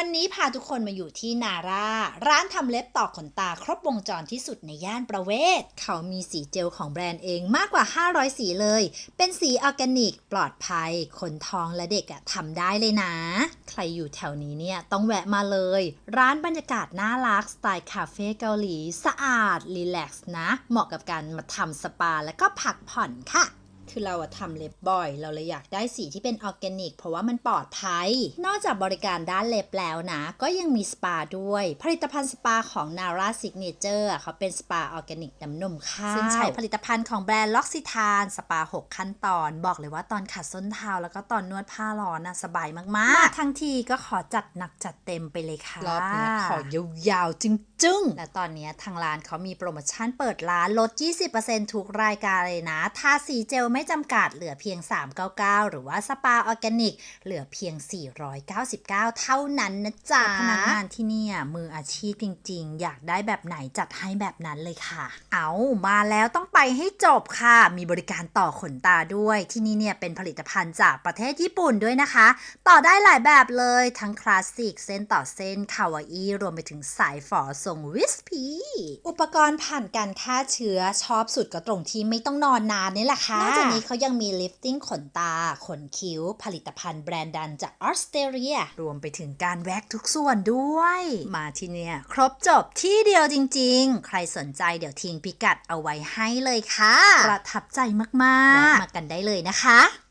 วันนี้พาทุกคนมาอยู่ที่นารา ร้านทำเล็บต่อขนตาครบวงจรที่สุดในย่านประเวศ เขามีสีเจลของแบรนด์เองมากกว่า 500 สีเลย เป็นสีออร์แกนิก ปลอดภัย คนท้องและเด็กอะทำได้เลยนะ ใครอยู่แถวนี้เนี่ยต้องแวะมาเลย ร้านบรรยากาศน่ารัก สไตล์คาเฟ่เกาหลี สะอาดรีแลกซ์นะ เหมาะกับการมาทำสปาแล้วก็พักผ่อนค่ะ คือเราอะทำเล็บบ่อย เราเลยอยากได้สีที่เป็นออร์แกนิก เพราะว่ามันปลอดภัย นอกจากบริการด้านเล็บแล้วนะ ก็ยังมีสปาด้วย ผลิตภัณฑ์สปาของ Nara Signature อะเขาเป็นสปาออร์แกนิกน้ำนมข้าวซึ่งใช้ผลิตภัณฑ์ของแบรนด์ล็อกซิทานสปา 6 ขั้นตอน บอกเลยว่าตอนขัดส้นเท้าแล้วก็ตอนนวดผ้าร้อนนะสบายมากๆมาทั้งทีก็ขอจัดหนักจัดเต็มไปเลยค่ะรอบนี้ขอยาวๆจึ้ งๆและตอนนี้ทางร้านเขามีโปรโมชั่นเปิดร้านลด 20%ทุกรายการเลยนะ ทาสีเจลไม่จำกัดเหลือเพียง 399 หรือว่าสปาออร์แกนิก เหลือเพียง 499 เท่านั้นนะจ๊ะ พนักงานที่เนี่ยมืออาชีพจริง ๆ อยากได้แบบไหนจัดให้แบบนั้นเลยค่ะ เอามาแล้วต้องไปให้จบค่ะ มีบริการต่อขนตาด้วยที่นี่เนี่ยเป็นผลิตภัณฑ์จากประเทศญี่ปุ่นด้วยนะคะ ต่อได้หลายแบบเลยทั้งคลาสสิกเส้นต่อเส้นคาวาอีรวมไปถึงสายฝอทรงวิสพีอุปกรณ์ผ่านการฆ่าเชื้อชอบสุดก็ตรงที่ไม่ต้องนอนนานนี่แหละค่ะนอกจากนี้เขายังมีลิฟติ้งขนตา ขนคิ้ว ผลิตภัณฑ์แบรนด์ดังจากออสเตรเลีย รวมไปถึงการแว็กทุกส่วนด้วย มาที่เนี่ย ครบจบที่เดียวจริง ๆ ใครสนใจเดี๋ยวทิ้งพิกัดเอาไว้ให้เลยค่ะ ประทับใจมากๆและมากันได้เลยนะคะ